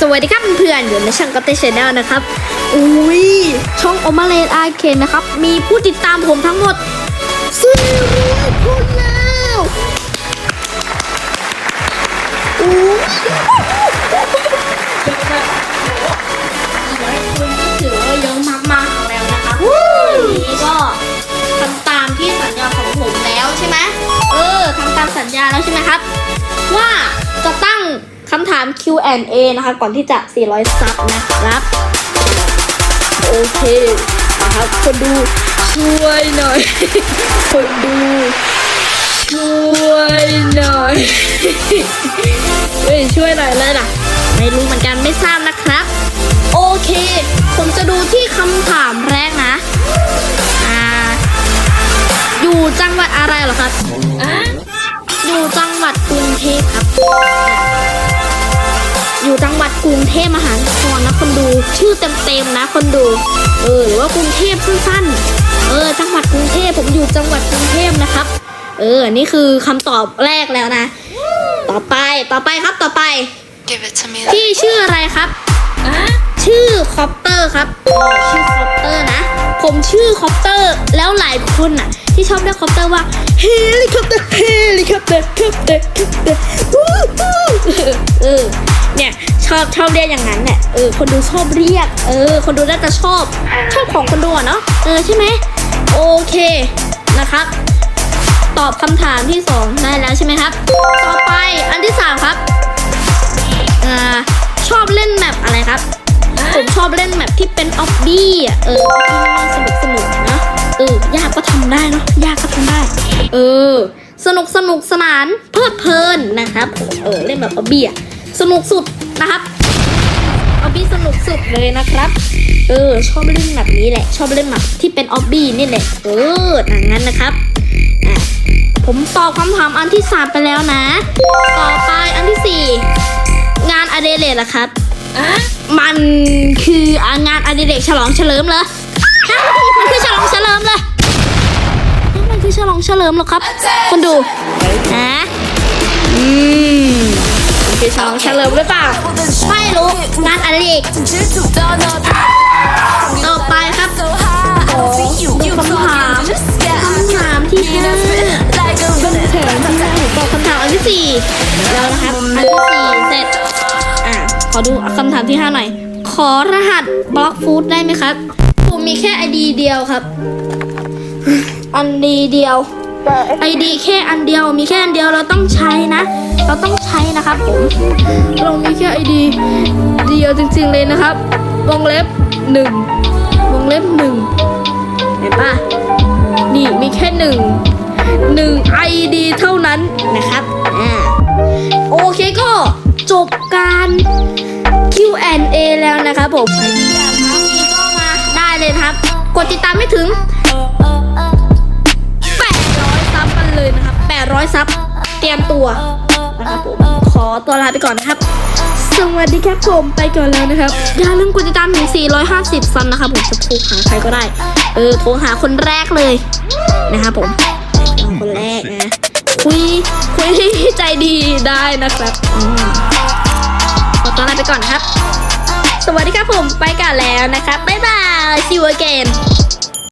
สวัสดีครับเพื่อนอยู่ในช่องก็เตชแนลนะครับ อุ้ยช่องโอมาเลนอาเคนนะครับ มีผู้ติดตามผมทั้งหมดสี่ร้อยคนแล้วอุ้ยถือว่าเยอะมากๆแล้วนะครับวันนี้ก็ทำตามที่สัญญาของผมแล้วใช่ไหมเออทำตามสัญญาแล้วใช่ไหมครับ ว่าาม Q&A นะคะ ก่อนที่จะ 400 ซับนะครับ โอเคนะครับ คนดูช่วยหน่อย คนดูช่วยหน่อยเฮ้ยช่วยหน่อยเลยล่ะ ไม่รู้เหมือนกันไม่ทราบนะครับ โอเค ผมจะดูที่คำถามแร รุงเทพมหานครนะคนดู ชื่อเต็มๆนะคนดู เออหรือว่ากรุงเทพสั้นๆ เออ จังหวัดกรุงเทพผมอยู่จังหวัดกรุงเทพนะครับ เออ นี่คือคำตอบแรกแล้วนะ ต่อไปต่อไปครับต่อไป Give it to me. พี่ชื่ออะไรครับชื่อคอปเตอร์ครับอ๋อชื่อคอปเตอร์นะ ผมชื่อคอปเตอร์แล้วหลายคนอะ ที่ชอบเรียกคอปเตอร์ว่าเฮลิคอปเตอร์เฮลิคอปเตอร์คอปเตอร์คอปเตอร์ อบชอบเรียกอย่างนั้นแหละเออคนดูชอบเรียก เออ คนดูน่าจะชอบ ชอบของคนดูเนาะเออใช่ไหมโอเคนะครับ ตอบคำถามที่สองได้แล้วใช่ไหมครับ ต่อไปอันที่สามครับอ่าชอบเล่นแมปอะไรครับ ผมชอบเล่นแมปที่เป็นออบบี้อะเออสนุกสนุกนะเออยากก็ทำได้เนาะยากก็ทำได้ เออ สนุกสนุกสนานเพลิดเพลินนะครับเออเล่นแบบออบบี้อะสนุกสุด นะครับออบบี้สนุกสุดเลยนะครับ เออ ชอบเล่นแบบนี้แหละ ชอบเล่นแบบที่เป็นออบบี้นี่แหละ เอออย่างนั้นนะครับอะผมตอบคำถามอันที่สามไปแล้วนะ ต่อไปอันที่สี่งานอดิเรกล่ะครับมันคืองานอดิเรกฉลองเฉลิมเหรอฮะมันคือฉลองเฉลิมเลยฮะมันคือฉลองเฉลิมเหรอครับ คนดูนะอืมมัน คือฉลองเฉลิมหรือเปล่า ไม่รู้งานอดิเรกต่อไปครับขอดูคำถามคำถามที่ห้าเฉินที่ห้าตอบคำถามอันที่สี่แล้วนะครับ อันที่สี่เสร็จ อะ ขอดูคำถามที่ห้าหน่อย ขอรหัสบล็อกฟู้ดได้ไหมครับ ผมมีแค่ไอดีเดียวครับ อันดีเดียว ไอดีแค่อันเดียวมีแค่อันเดียวเราต้องใช้นะ เราต้องใช้นะครับผมเรามีแค่ไอดีเดียวจริงๆเลยนะครับ วงเล็บหนึ่งวงเล็บหนึ่งเห็นปะนี่มีแค่หนึ่งหนึ่ง ID เท่านั้นนะครับอ่าโอเคก็จบการ Q&A แล้วนะครับผมใครที่อยากทำอีกก็มาได้เลยนะครับ กดติดตามไม่ถึง นะครับ800ซับ เตรียมตัวนะครับผมขอตัวลาไปก่อนนะครับ สวัสดีครับผมไปก่อนแล้วนะครับ อย่าลืมกดติดตามถึง 450 ซับนะครับผมจะโทรหาใครก็ได้ เออโทรหาคนแรกเลยนะครับผมคนแรกนะคุยคุยให้ใจดีได้นะครับอขอตัวลาไปก่อนนะครับ สวัสดีครับผมไปกันแล้วนะครับบ๊ายบาย see you again